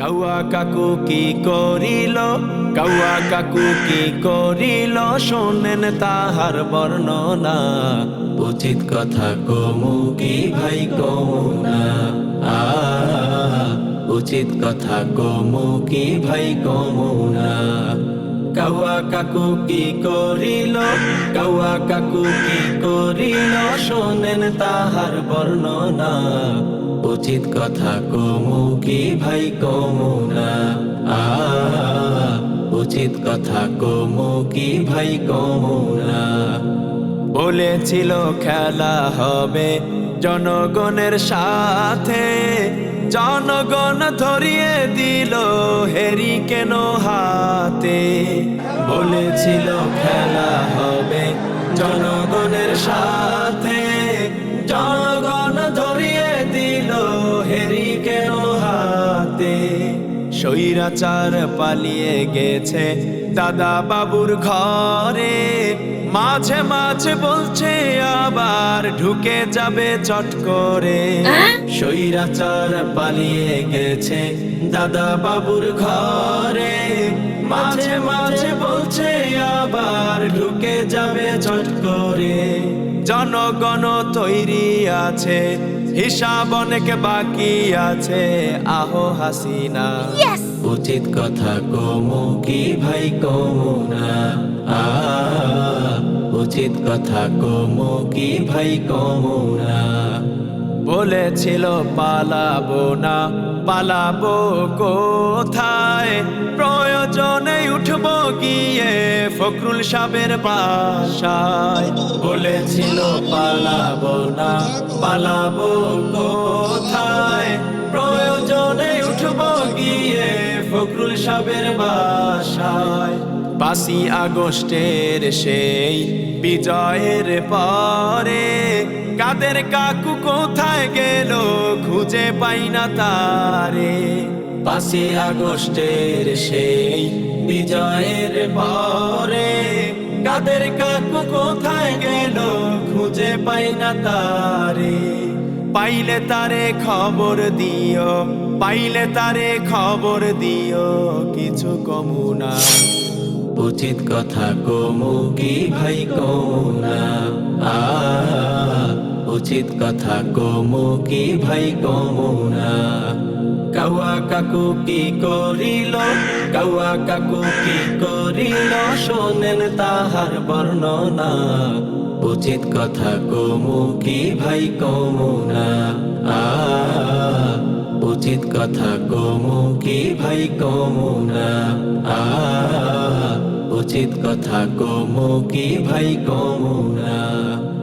কাউয়া কাকু কি করিল? কাউয়া কাকু কি করিল? শোনেন তাহার বর্ণনা। উচিত কথা কমু কি ভাই কমু না আ উচিত কথা কমু কি ভাই কমু না কাকু কি করিল? কাউয়া কাকু কি করিল? শোনেন তাহার বর্ণনা। উচিত কথা কমু কি ভাই, কমু না। আ, উচিত কথা কমু কি ভাই, কমু না। বলেছিল খেলা হবে জনগণের সাথে। জনগণ ধরিয়ে দিল হেরি কেন হাতে। বলেছিল খেলা হবে জনগণের সাথে। স্বৈরাচার পালিয়ে গেছে। দাদা বাবুর ঘরে মাঝে মাঝে বলছে আবার ঢুকে যাবে চট করে। স্বৈরাচার পালিয়ে গেছে। দাদা বাবুর ঘরে মাঝে মাঝে বলছে আবার ঢুকে যাবে চট করে। জনগণ তৈরি আছে। হিসাব অনেক বাকি আছে। আহো হাসিনা। উচিত কথা কমু কি ভাই কমু না? উচিত কথা কমু কি ভাই কমু না? বলেছিল পালাবো না। পালাবো উঠবো গিয়ে ফখরুল সাবের বাসায় বলেছিল, পালাবো না, পালাবো কোথায়? প্রয়োজনে উঠবো গিয়ে ফখরুল সাবের বাসায়। পাঁচই আগস্টের সেই বিজয়ের পরে কাদের কাকু কোথায় গেল খুঁজে পাই না তারে। পাঁচই আগস্টের সেই বিজয়ের পরে কাদের কাকু কোথায় গেল খুঁজে পাই না তারে। পাইলে তারে খবর দিও, পাইলে তারে খবর দিও, কিছু কমু না। উচিত কথা কমু কি ভাই কমু না। আ উচিত কথা কমু কি ভাই, কমু না। কাউয়া কাকু কি করিল? কাউয়া কাকু কি করিল? শোনেন তাহার বর্ণনা। উচিত কথা কমু কি ভাই, কমু না। আ, উচিত কথা কমু কি ভাই, কমু না। আ, উচিত কথা কমু কি ভাই, কমু না।